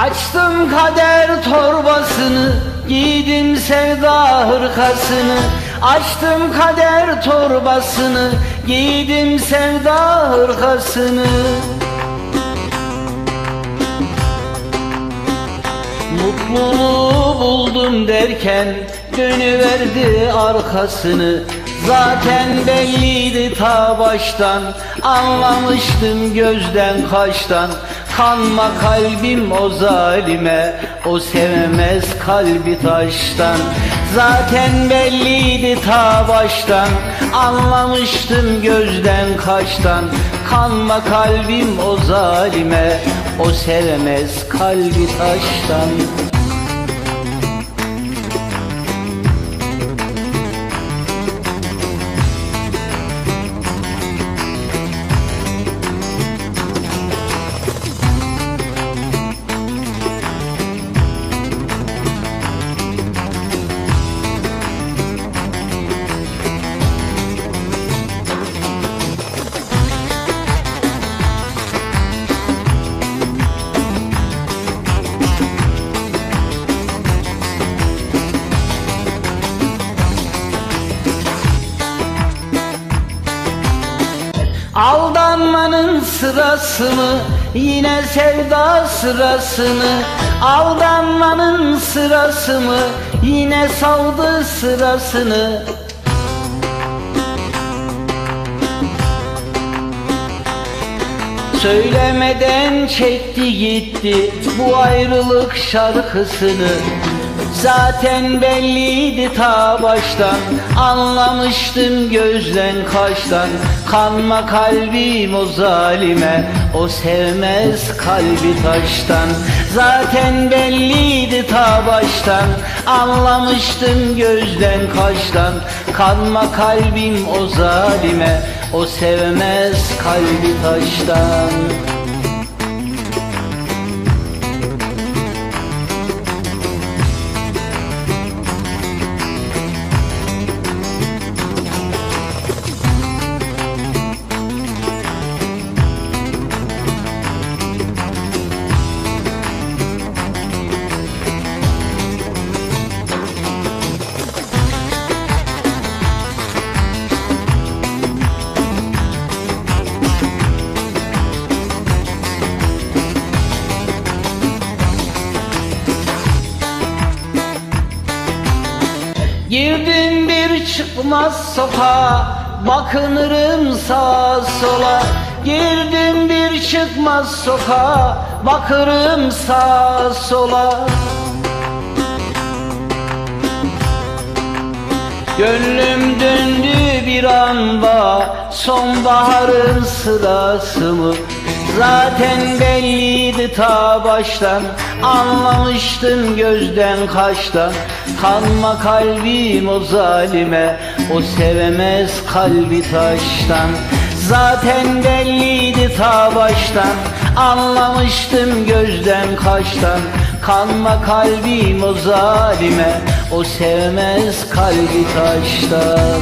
Açtım kader torbasını Giydim sevda hırkasını. Açtım kader torbasını Giydim sevda hırkasını. Mutluluğu buldum derken dönüverdi arkasını. Zaten belliydi ta baştan Anlamıştım gözden kaştan Kanma kalbim o zalime O sevmez kalbi taştan. Zaten belliydi ta baştan Anlamıştım gözden kaştan Kanma kalbim o zalime O sevmez kalbi taştan Aldanmanın sırası mı? Yine sevda sırasını Aldanmanın sırası mı? Yine savdı sırasını Söylemeden çekti gitti bu ayrılık şarkısını Zaten belliydi ta baştan. Anlamıştım gözden kaştan Kanma kalbim o zalime O sevmez kalbi taştan. Zaten belliydi ta baştan. Anlamıştım gözden kaştan Kanma kalbim o zalime O sevmez kalbi taştan Girdim bir çıkmaz sokağa Bakınırım sağa sola Girdim bir çıkmaz sokağa Bakırım sağa sola Gönlüm döndü bir anda Sonbaharın sırası mı? Zaten belliydi ta baştan Anlamıştım gözden kaştan Kanma kalbim o zalime O sevemez kalbi taştan. Zaten belliydi ta baştan Anlamıştım gözden kaştan Kanma kalbim o zalime O sevmez kalbi taştan